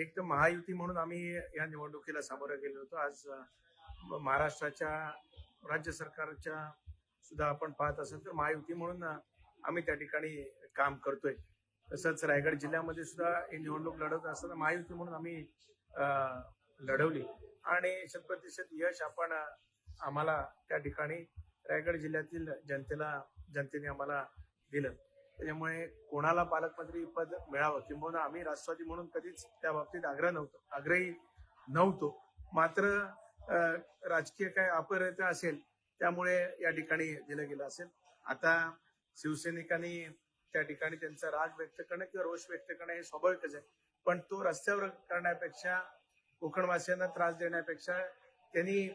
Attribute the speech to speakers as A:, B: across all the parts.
A: एक तर महायुती म्हणून आम्ही या निवडणुकीला सामोरं गेलो होतो. आज महाराष्ट्राच्या राज्य सरकारच्या सुद्धा आपण पाहत असाल तर महायुती म्हणून आम्ही त्या ठिकाणी काम करतोय. तसंच रायगड जिल्ह्यामध्ये सुद्धा ही निवडणूक लढवत असताना महायुती म्हणून आम्ही लढवली. आणि शतप्रतिशत यश आपण आम्हाला त्या ठिकाणी रायगड जिल्ह्यातील जनतेला जनतेने आम्हाला दिलं. त्याच्यामुळे कोणाला पालकमंत्री पद मिळावं किंबहुना आम्ही राष्ट्रवादी म्हणून कधीच त्या बाबतीत आग्रह नव्हतो. आग्रही नव्हतो. मात्र राजकीय काय अपरिता असेल त्यामुळे या ठिकाणी दिलं गेलं असेल. आता शिवसैनिकांनी त्या ठिकाणी त्यांचा राग व्यक्त करणं किंवा रोष व्यक्त करणं हे स्वाभाविकच आहे. पण तो रस्त्यावर करण्यापेक्षा कोकणवासियांना त्रास देण्यापेक्षा त्यांनी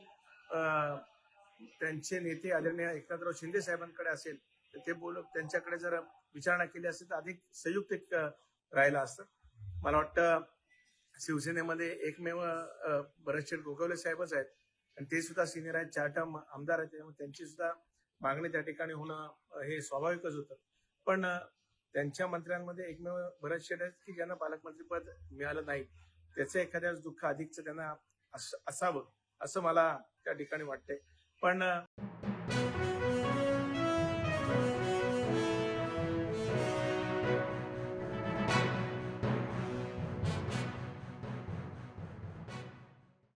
A: त्यांचे नेते आदरणीय एकनाथराव शिंदे साहेबांकडे असेल तर ते बोल त्यांच्याकडे जर विचारणा केली असती तर अधिक संयुक्त राहिलं असतं. मला वाटतं शिवसेनेमध्ये एकमेव बरेचसे गोगवले साहेबच आहेत. आणि ते सुद्धा सिनियर आहेत चार टर्म आमदार आहेत त्यामुळे त्यांची सुद्धा मागणी त्या ठिकाणी होणं हे स्वाभाविकच होतं. पण त्यांच्या मंत्र्यांमध्ये एकमेव बरेचसे आहेत की ज्यांना पालकमंत्रीपद मिळालं नाही. त्याचं एखाद्या दुःख अधिकचं त्यांना असावं असं मला त्या ठिकाणी वाटतंय. पण